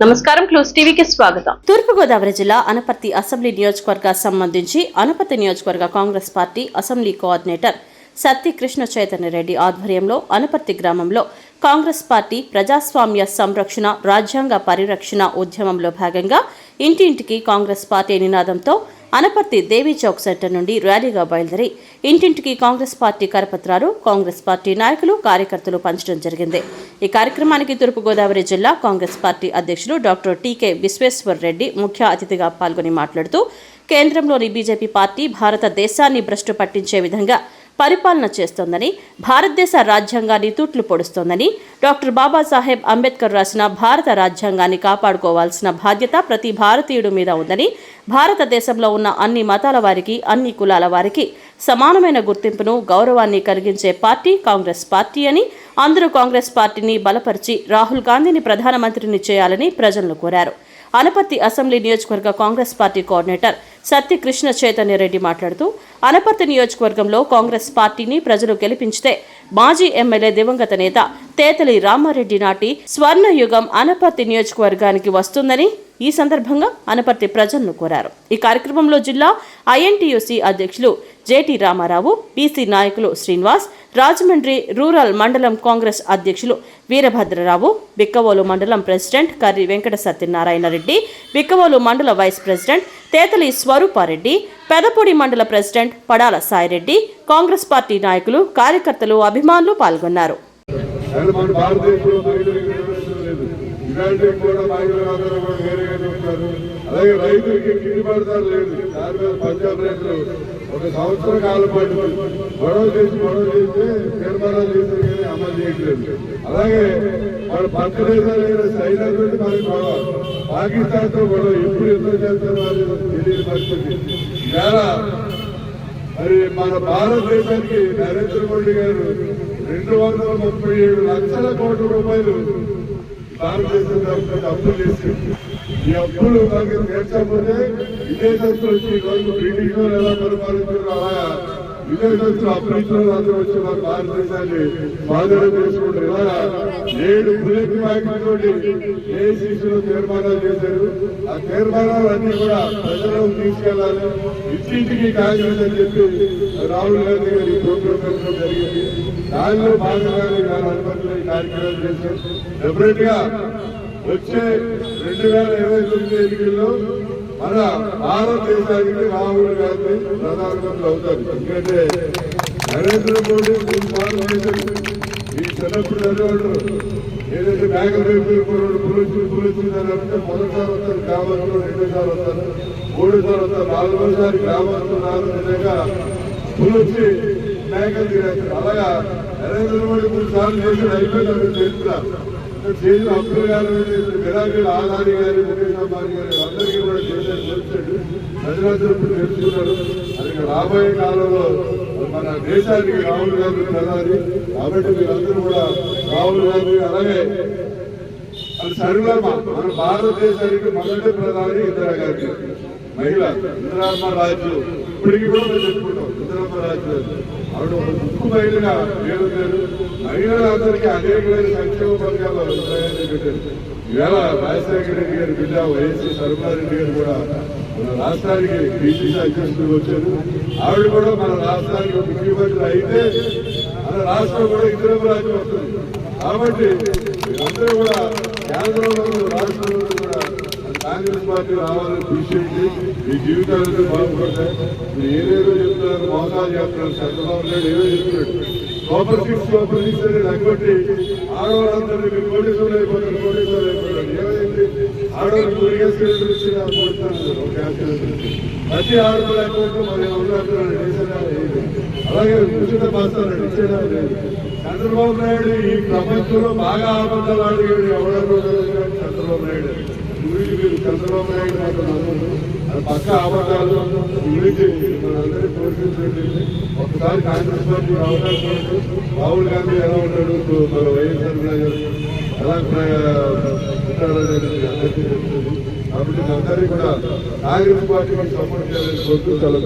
నమస్కారం క్లూస్ టీవీకి స్వాగతం. తూర్పుగోదావరి జిల్లా అనపర్తి అసెంబ్లీ నియోజకవర్గ సంబంధించి అనపర్తి నియోజకవర్గ Congress party assembly coordinator Satyakrishna Chaitanya Reddy ఆధ్వర్యంలో అనపర్తి గ్రామంలో కాంగ్రెస్ పార్టీ ప్రజాస్వామ్య సంరక్షణ రాజ్యాంగ పరిరక్షణ ఉద్యమంలో భాగంగా ఇంటింటికి కాంగ్రెస్ పార్టీ నినాదంతో అనపర్తి దేవీ చౌక్ సెంటర్ నుండి ర్యాలీగా బయలుదేరి ఇంటింటికి కాంగ్రెస్ పార్టీ కరపత్రాలు కాంగ్రెస్ పార్టీ నాయకులు కార్యకర్తలు పంచడం జరిగింది. ఈ కార్యక్రమానికి తూర్పుగోదావరి జిల్లా కాంగ్రెస్ పార్టీ అధ్యక్షులు doctor T K Visweswar Reddy ముఖ్య అతిథిగా పాల్గొని మాట్లాడుతూ కేంద్రంలోని బీజేపీ పార్టీ భారతదేశాన్ని భ్రష్టు పట్టించే విధంగా పరిపాలన చేస్తోందని భారతదేశ రాజ్యాంగాన్ని తూట్లు పొడుస్తోందని డాక్టర్ బాబాసాహెబ్ అంబేద్కర్ రాసిన భారత రాజ్యాంగాన్ని కాపాడుకోవాల్సిన బాధ్యత ప్రతి భారతీయుడి మీద ఉందని భారతదేశంలో ఉన్న అన్ని మతాల వారికి అన్ని కులాల వారికి సమానమైన గుర్తింపును గౌరవాన్ని కలిగించే పార్టీ కాంగ్రెస్ పార్టీ అని అందరూ కాంగ్రెస్ పార్టీని బలపరిచి రాహుల్ గాంధీని ప్రధానమంత్రిని చేయాలని ప్రజలను కోరారు. అనపర్తి అసెంబ్లీ నియోజకవర్గ కాంగ్రెస్ పార్టీ కోఆర్డినేటర్ సత్యకృష్ణ చైతన్య రెడ్డి మాట్లాడుతూ అనపర్తి నియోజకవర్గంలో కాంగ్రెస్ పార్టీని ప్రజలు గెలిపించితే మాజీ ఎమ్మెల్యే దివంగత నేత తేతలి రామారెడ్డి నాటి స్వర్ణయుగం అనపర్తి నియోజకవర్గానికి వస్తుందని ఈ సందర్భంగా అనపర్తి ప్రజలను కోరారు. ఈ కార్యక్రమంలో జిల్లా ఐఎన్టీయూసీ అధ్యక్షులు జేటీ రామారావు బీసీ నాయకులు శ్రీనివాస్ రాజమండ్రి రూరల్ మండలం కాంగ్రెస్ అధ్యక్షులు వీరభద్రరావు బిక్కవోలు మండలం ప్రెసిడెంట్ కర్రి వెంకట సత్యనారాయణ రెడ్డి బిక్కవోలు మండల వైస్ ప్రెసిడెంట్ తేతలి స్వరూపారెడ్డి పెదపూడి మండల ప్రెసిడెంట్ పడాల సాయిరెడ్డి కాంగ్రెస్ పార్టీ నాయకులు కార్యకర్తలు అభిమానులు పాల్గొన్నారు కానీ మన భారతదేశంలో మహిళలకు రిజర్వేషన్ లేదు ఇలాంటి కూడా మహిళలు కూడా వేరేగా చెప్తారు అలాగే రైతులకి గిట్టుబడతారు లేదు. దాని మీద పంజాబ్ రైతులు ఒక సంవత్సర కాలం పాటు గొడవ చేసి గొడవ చేస్తే తీర్మానాలు చేశారు కానీ అమలు చేయట్లేదు. అలాగే మన పక్క దేశాలు చైనా తోటి మనకి గొడవ. పాకిస్తాన్తో గొడవ ఎప్పుడు యుద్ధం చేస్తారో అది తెలియని పరిస్థితి. ఇలా మరి మన భారతదేశానికి నరేంద్ర మోడీ గారు రెండు వందల ముప్పై ఏడు లక్షల కోట్ల రూపాయలు భారతదేశం తరఫున అప్పులు చేసి ఈ అప్పులు మనకి తీర్చకపోతే విదేశస్తులు వచ్చి ఈ రోజు బ్రిటిష్ వాళ్ళు ఎలా పరిపాలించారు అలా విదేశస్తులు అప్రించిన అందరూ వచ్చి మన భారతదేశాన్ని బాధలు చేసుకుంటారు? ఇలాగా ఏడు బుల్లెట్ ప్యాకెట్తోటి ఏసీసీలో తీర్మానాలు చేశారు. ఆ తీర్మానాలు అన్ని కూడా ప్రజలకు తీసుకెళ్ళాలి ఇంటింటికి కాంగ్రెస్ అని చెప్పి రాహుల్ గాంధీ గారి ప్రోగ్రామ్ పెట్టడం జరిగింది. దానిలో భాగంగానే గారు అనుమతులు కార్యక్రమాలు చేశారు. డెఫినెట్గా వచ్చే రెండు వేల ఇరవై తొమ్మిది ఎన్నికల్లో మన భారతదేశానికి రాహుల్ గాంధీ ప్రధానమంత్రి అవుతారు. ఎందుకంటే నరేంద్ర మోడీ మూడు ఈ చిన్నప్పుడు చదివాడు ఏదైతే బ్యాంకులు పెట్టుకున్నాడు పులిచి పులిచి అని అంటే మొదటిసారి వస్తారు గ్రామంలో రెండోసారి వస్తారు మూడోసారి వస్తారు నాలుగోసారి గ్రామంలో నాలుగు విధంగా పులిచి నాయకులు తినేస్తారు. అలాగా నరేంద్ర మోడీ మూడు సార్లు చేసి అయిపోయిందని తెలుస్తున్నారు చేసిన అబ్దుల్ గారు విరాజులు ఆదాని గారి ముఖేష్ అంబానీ గారు అందరికీ కూడా చేశారు తెలిసాడు ప్రజలందరూ తెలుసుకున్నారు అది రాబోయే కాలంలో మన దేశానికి రాహుల్ గాంధీ ప్రధాని. కాబట్టి మీరందరూ కూడా రాహుల్ గాంధీ అలాగే అది సర్వమ. మన భారతదేశానికి మొదటి ప్రధాని ఇందిరాగాంధీ మహిళ ఇందిరామ్మ రాజు. ఇప్పటికీ కూడా మేము చెప్పుకుంటాం ఇందిరామ్మ రాజు ఆవిడ ఒక ముక్కు మహిళగా పేరు పేరు మహిళలందరికీ అనేకమైన సంక్షేమ పథకాలు ఉంటాయని పెట్టారు ఈవేళ రాజశేఖర రెడ్డి గారు బిడ్డ వైఎస్సీ సర్వారెడ్డి గారు కూడా మన రాష్ట్రానికి బీసీసీ అధ్యక్షులు వచ్చారు. ఆవిడ కూడా మన రాష్ట్రానికి ముఖ్యమంత్రి అయితే మన రాష్ట్రం కూడా ఇతర రాజ్యం వస్తుంది కాబట్టి మీరందరూ కూడా కేంద్రంలో రాష్ట్రంలో కూడా కాంగ్రెస్ పార్టీ రావాలని కృషి చేయండి మీ జీవితాలతో బాగుపడతాయి. మీరు ఏదేదో చెప్తున్నారు మోసాలు చేస్తున్నారు చంద్రబాబు నాయుడు ఏదో చెప్తున్నాడు. సూపర్ సిక్స్ సూపర్ సిక్స్ అని లెక్కొట్టి ఆడవాళ్ళందరినీ మీరు కోటేశ్వరులు అయిపోతారు కోటేశ్వరులు అయిపోతారు. ఏమైంది? ఆడవాళ్ళు మూడు గ్యాస్ సిలిండర్ ఇచ్చి గ్యాస్ సిలిండర్ ప్రతి ఆడవాళ్ళ అకౌంట్ మరి ఉన్నట్టున్నాడు అలాగే ఉచిత పాస్తాను ఇచ్చేదా లేదు. చంద్రబాబు నాయుడు ఈ ప్రపంచంలో బాగా అబద్ధాలు అడిగాడు ఎవడో చంద్రబాబు నాయుడు. గురించి మీరు చంద్రబాబు నాయుడు మాట అది పక్క అవకాశాలు గురించి మనందరినీ పోషించండి. ఒకసారి కాంగ్రెస్ పార్టీ అవకాశం రాహుల్ గాంధీ ఎలా ఉంటాడు? మన వైఎస్ఆర్ ఎలా ఉంటాడనేది అందరికీ తెలుస్తుంది. కాబట్టి అందరికీ కూడా కాంగ్రెస్ పార్టీ సపోర్ట్ చేయాలని కోరుతూ చాలా